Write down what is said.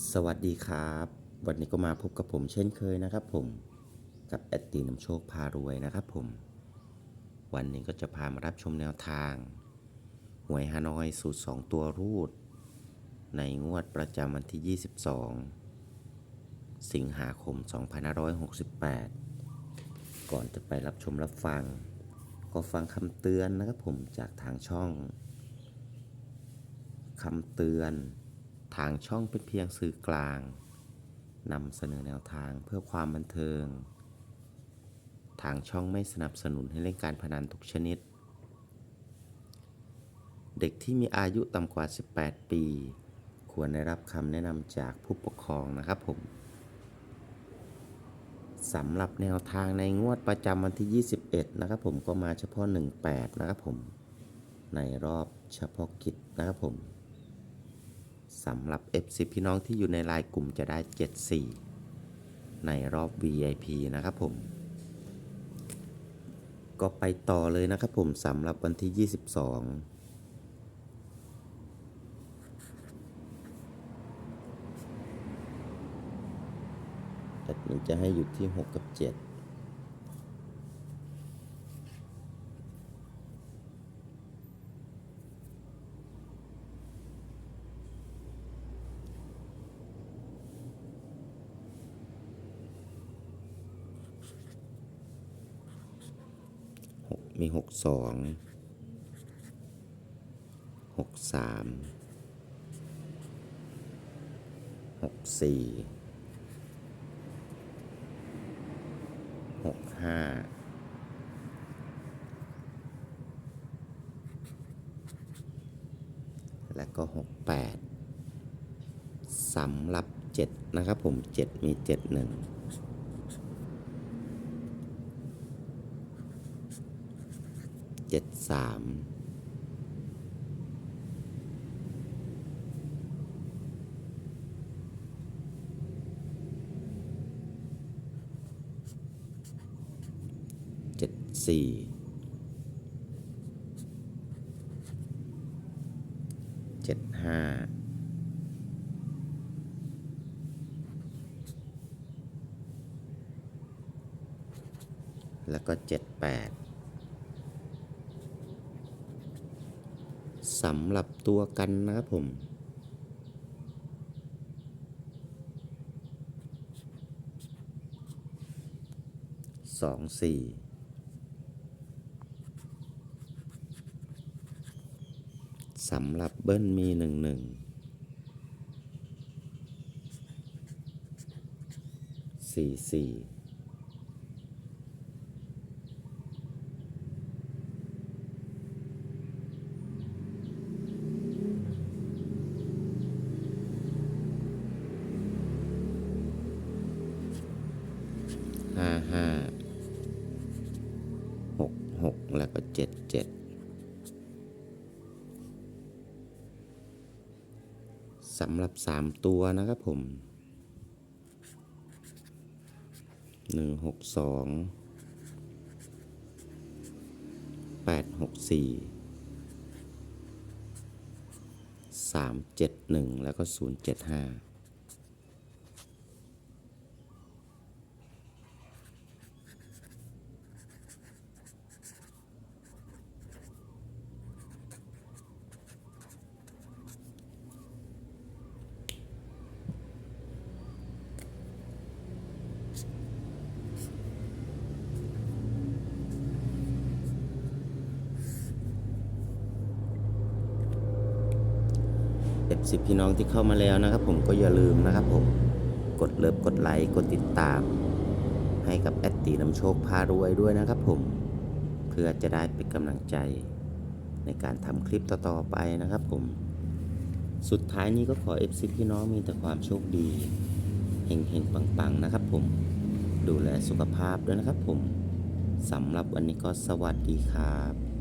สวัสดีครับ วันนี้ก็มาพบกับผมเช่นเคยนะครับผมกับแอดตีนำโชคพารวยนะครับผม วันนี้ก็จะพามารับชมแนวทาง หวยฮานอยสูตร 2 ตัวรูด ในงวดประจำวันที่ 22 สิงหาคม 2568 ก่อนจะไปรับชมรับฟัง ก็ฟังคำเตือนนะครับผมจากทางช่องคำเตือน ทางช่องเป็นเพียงสื่อกลางนำเสนอแนวทางเพื่อความบันเทิง ทางช่องไม่สนับสนุนให้เล่นการพนันทุกชนิด เด็กที่มีอายุต่ำกว่า 18 ปี ควรได้รับคำแนะนำจากผู้ปกครองนะครับผมสำหรับแนวทางในงวดประจำวันที่ 21 นะครับผมก็มาเฉพาะ 18 นะครับผม ในรอบเฉพาะกิจนะครับผม สำหรับ FC พี่น้องที่อยู่ในลายกลุ่มจะได้ 74 ในรอบ VIP นะครับผม ก็ไปต่อเลยนะครับผมสำหรับวันที่ 22แอดมินจะให้อยู่ที่ 6 กับ 7 หก มีหกสองหกสามหกสี่หกห้าและก็หกแปดสำหรับเจ็ดนะครับผมเจ็ดมีเจ็ดหนึ่ง เจ็ดสามเจ็ดสี่เจ็ดห้าแล้วก็เจ็ดแปด สำหรับตัวกันนะครับผม สองสี่สำหรับเบิ้ลมีหนึ่งหนึ่งสี่สี่ หกแล้วก็เจ็ดเจ็ดสำหรับสามตัวนะครับผมหนึ่งหกสองแปดหกสี่สามเจ็ดหนึ่งแล้วก็ศูนย์เจ็ดห้า สิพี่น้องที่เข้ามาแล้วนะครับ ผมก็อย่าลืมนะครับ ผมกดเลิฟกดไลค์กดติดตาม ให้กับแอดตีน้ำโชคพารวยด้วยนะครับ ผมเพื่อจะได้เป็นกำลังใจในการทำคลิปต่อๆไปนะครับ ผม สุดท้ายนี้ก็ขอเอฟซีพี่น้องมีแต่ความโชคดีเฮงๆปังๆนะครับ ผมดูแลสุขภาพด้วยนะครับ ผมสำหรับวันนี้ก็สวัสดีครับ